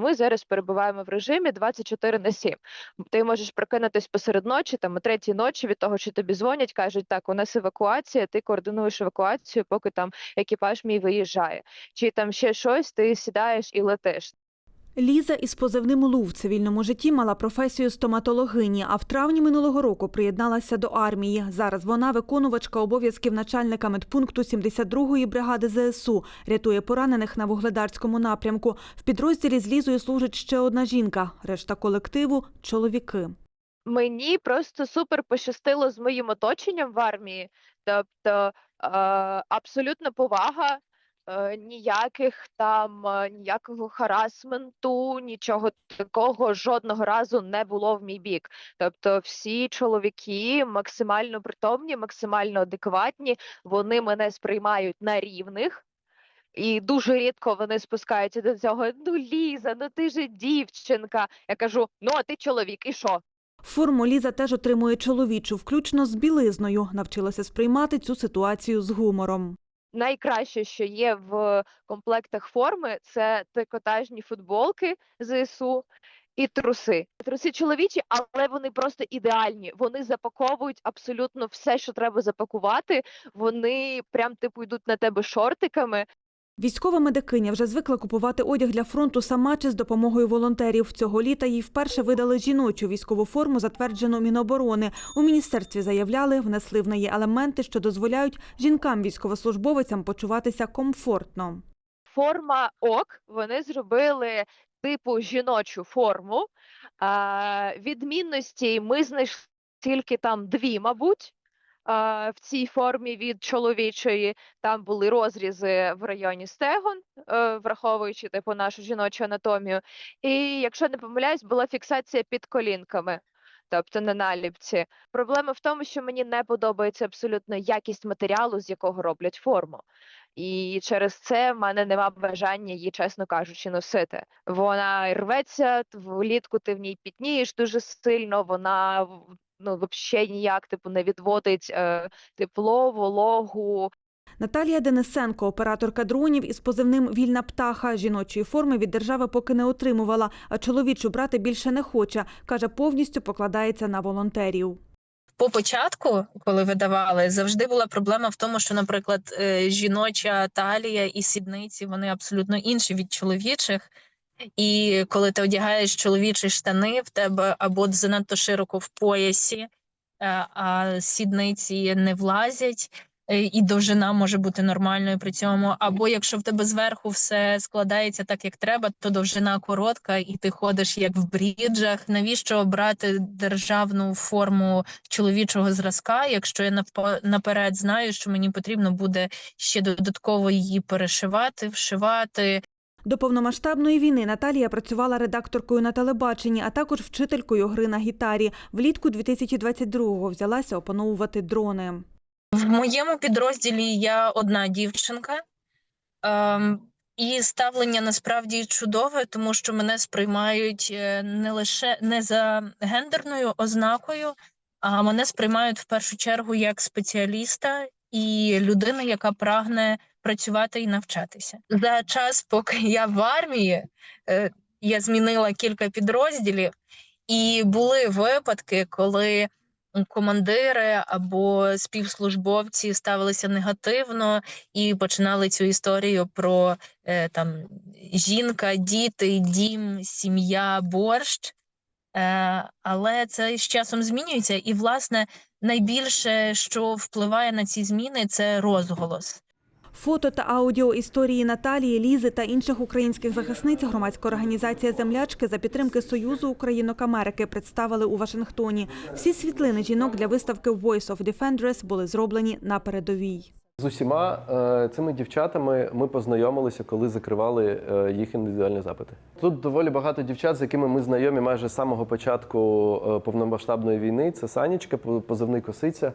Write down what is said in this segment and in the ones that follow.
Ми зараз перебуваємо в режимі 24 на 7. Ти можеш прокинутись посеред ночі, там о третій ночі від того, що тобі дзвонять, кажуть, так, у нас евакуація, ти координуєш евакуацію, поки там екіпаж мій виїжджає. Чи там ще щось, ти сідаєш і летиш. Ліза із позивним Лу в цивільному житті мала професію стоматологині, а в травні минулого року приєдналася до армії. Зараз вона виконувачка обов'язків начальника медпункту 72-ї бригади ЗСУ, рятує поранених на вугледарському напрямку. В підрозділі з Лізою служить ще одна жінка. Решта колективу чоловіки. Мені просто супер пощастило з моїм оточенням в армії. Тобто е, абсолютна повага, ніяких там е, ніякого харасменту, нічого такого жодного разу не було в мій бік. Тобто, всі чоловіки максимально притомні, максимально адекватні, вони мене сприймають на рівних. І дуже рідко вони спускаються до цього. Ну, Ліза, ну ти ж дівчинка. Я кажу: ну, а ти чоловік, і що? Форму Ліза теж отримує чоловічу, включно з білизною. Навчилася сприймати цю ситуацію з гумором. Найкраще, що є в комплектах форми, це трикотажні футболки ЗСУ і труси. Труси чоловічі, але вони просто ідеальні. Вони запаковують абсолютно все, що треба запакувати. Вони прям типу йдуть на тебе шортиками. Військова медикиня вже звикла купувати одяг для фронту сама чи з допомогою волонтерів. Цього літа їй вперше видали жіночу військову форму, затверджену Міноборони. У міністерстві заявляли, внесли в неї елементи, що дозволяють жінкам-військовослужбовицям почуватися комфортно. Форма ок, вони зробили типу жіночу форму. Відмінності ми знайшли тільки там дві, мабуть. В цій формі від чоловічої там були розрізи в районі стегон, е, враховуючи типу нашу жіночу анатомію. І якщо не помиляюсь, була фіксація під колінками, тобто на наліпці. Проблема в тому, що мені не подобається абсолютно якість матеріалу, з якого роблять форму. І через це в мене нема бажання її, чесно кажучи, носити. Вона рветься, влітку ти в ній пітнієш дуже сильно, вона ну, взагалі ніяк типу, не відводить е, тепло, вологу. Наталія Денисенко, операторка дронів із позивним Вільна птаха, жіночої форми від держави поки не отримувала, а чоловічу брати більше не хоче. каже, повністю покладається на волонтерів. По початку, коли видавали, завжди була проблема в тому, що, наприклад, е, жіноча талія і сідниці вони абсолютно інші від чоловічих. І коли ти одягаєш чоловічі штани, в тебе або занадто широко в поясі, е, а сідниці не влазять, е, і довжина може бути нормальною при цьому. Або якщо в тебе зверху все складається так, як треба, то довжина коротка, і ти ходиш як в бріджах. Навіщо брати державну форму чоловічого зразка, якщо я наперед знаю, що мені потрібно буде ще додатково її перешивати, вшивати. До повномасштабної війни Наталія працювала редакторкою на телебаченні, а також вчителькою гри на гітарі. Влітку 2022-го взялася опановувати дрони. В моєму підрозділі я одна дівчинка, ем, і ставлення насправді чудове, тому що мене сприймають е, не лише не за гендерною ознакою, а мене сприймають в першу чергу як спеціаліста і людина, яка прагне працювати і навчатися. За час, поки я в армії, е, я змінила кілька підрозділів, і були випадки, коли командири або співслужбовці ставилися негативно і починали цю історію про е, там жінка, діти, дім, сім'я, борщ. Е, але це з часом змінюється, і власне найбільше, що впливає на ці зміни, це розголос. Фото та аудіо історії Наталії, Лізи та інших українських захисниць громадська організація Землячки за підтримки Союзу Українок Америки представили у Вашингтоні. Всі світлини жінок для виставки Voice of Defenders були зроблені на передовій. З усіма е, цими дівчатами ми познайомилися, коли закривали е, їх індивідуальні запити. Тут доволі багато дівчат, з якими ми знайомі майже з самого початку е, повномасштабної війни. Це Санічка, позивний косиця. Е,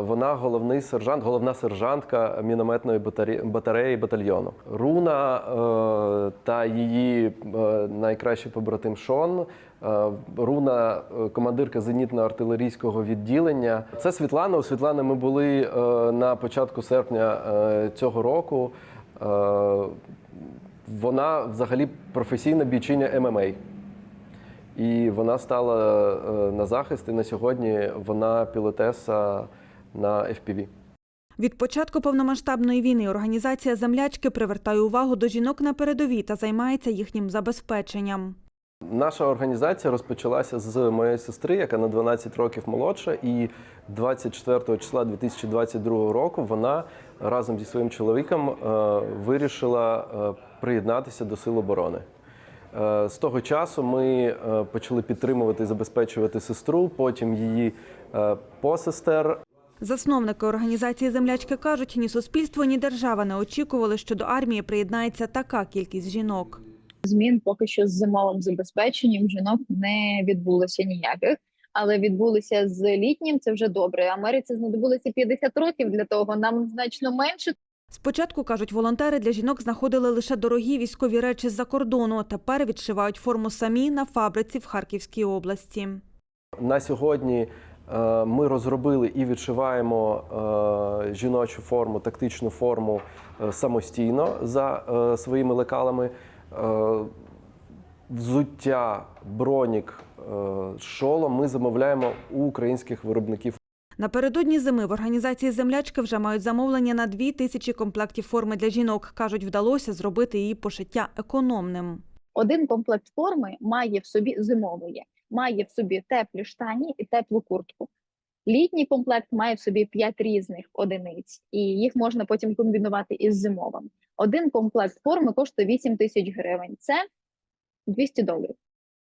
вона головний сержант, головна сержантка мінометної батареї, батальйону. Руна е, та її е, найкращий побратим Шон. Е, Руна, е, командирка зенітно-артилерійського відділення. Це Світлана. У Світлани ми були е, на початку серпня цього року. Вона взагалі професійна бійчиня ММА. І вона стала на захист, і на сьогодні вона пілотеса на FPV. Від початку повномасштабної війни організація землячки привертає увагу до жінок на передовій та займається їхнім забезпеченням. Наша організація розпочалася з моєї сестри, яка на 12 років молодша, і 24 числа 2022 року вона разом зі своїм чоловіком е, вирішила е, приєднатися до Сил оборони. Е, З того часу ми почали підтримувати і забезпечувати сестру, потім її посестер. Засновники організації землячки кажуть, ні суспільство, ні держава не очікували, що до армії приєднається така кількість жінок. Змін поки що з зимовим забезпеченням жінок не відбулося ніяких, але відбулися з літнім. Це вже добре. Америці знадобилося 50 років для того. Нам значно менше. Спочатку кажуть, волонтери для жінок знаходили лише дорогі військові речі з-за кордону. Тепер відшивають форму самі на фабриці в Харківській області. На сьогодні е, ми розробили і відшиваємо е, жіночу форму, тактичну форму е, самостійно за своїми лекалами. Е, Взуття, бронік, е, шолом ми замовляємо у українських виробників. Напередодні зими в організації землячки вже мають замовлення на дві тисячі комплектів форми для жінок. кажуть, вдалося зробити її пошиття економним. Один комплект форми має в собі зимової, має в собі теплі штані і теплу куртку. Літній комплект має в собі 5 різних одиниць, і їх можна потім комбінувати із зимовим. Один комплект форми коштує 8 тисяч гривень. Це 200 доларів.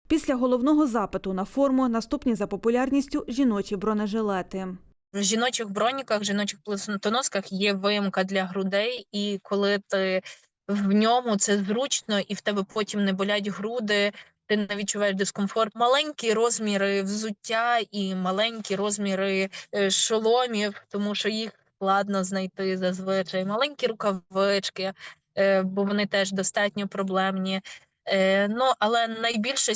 Після головного запиту на форму наступні за популярністю жіночі бронежилети. В жіночих броніках, жіночих пластоносках є виїмка для грудей, і коли ти в ньому це зручно, і в тебе потім не болять груди, ти не відчуваєш дискомфорт. Маленькі розміри взуття і маленькі розміри е, шоломів, тому що їх складно знайти зазвичай. Маленькі рукавички, е, бо вони теж достатньо проблемні. Е, Ну, але найбільше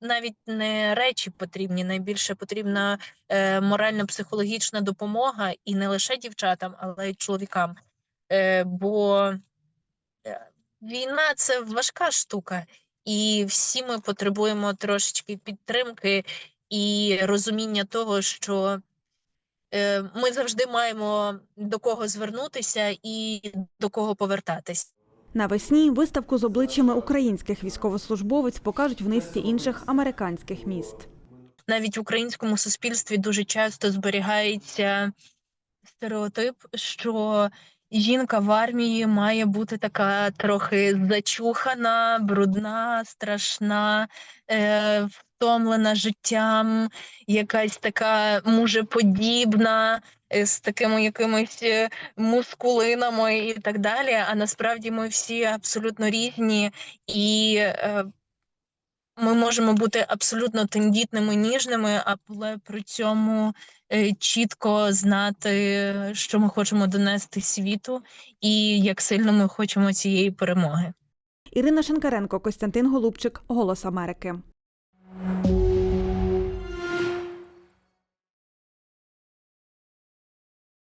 навіть не речі потрібні, найбільше потрібна е, морально-психологічна допомога і не лише дівчатам, але й чоловікам. Бо війна це важка штука, і всі ми потребуємо трошечки підтримки і розуміння того, що ми завжди маємо до кого звернутися і до кого повертатись. Навесні виставку з обличчями українських військовослужбовець покажуть в низці інших американських міст. навіть в українському суспільстві дуже часто зберігається стереотип, що жінка в армії має бути така трохи зачухана, брудна, страшна, е, втомлена життям, якась така мужеподібна, е, з такими якимись е, мускулинами і так далі. А насправді ми всі абсолютно різні і. Е, ми можемо бути абсолютно тендітними, ніжними, але при цьому чітко знати, що ми хочемо донести світу, і як сильно ми хочемо цієї перемоги. Ірина Шенкаренко, Костянтин Голубчик, Голос Америки.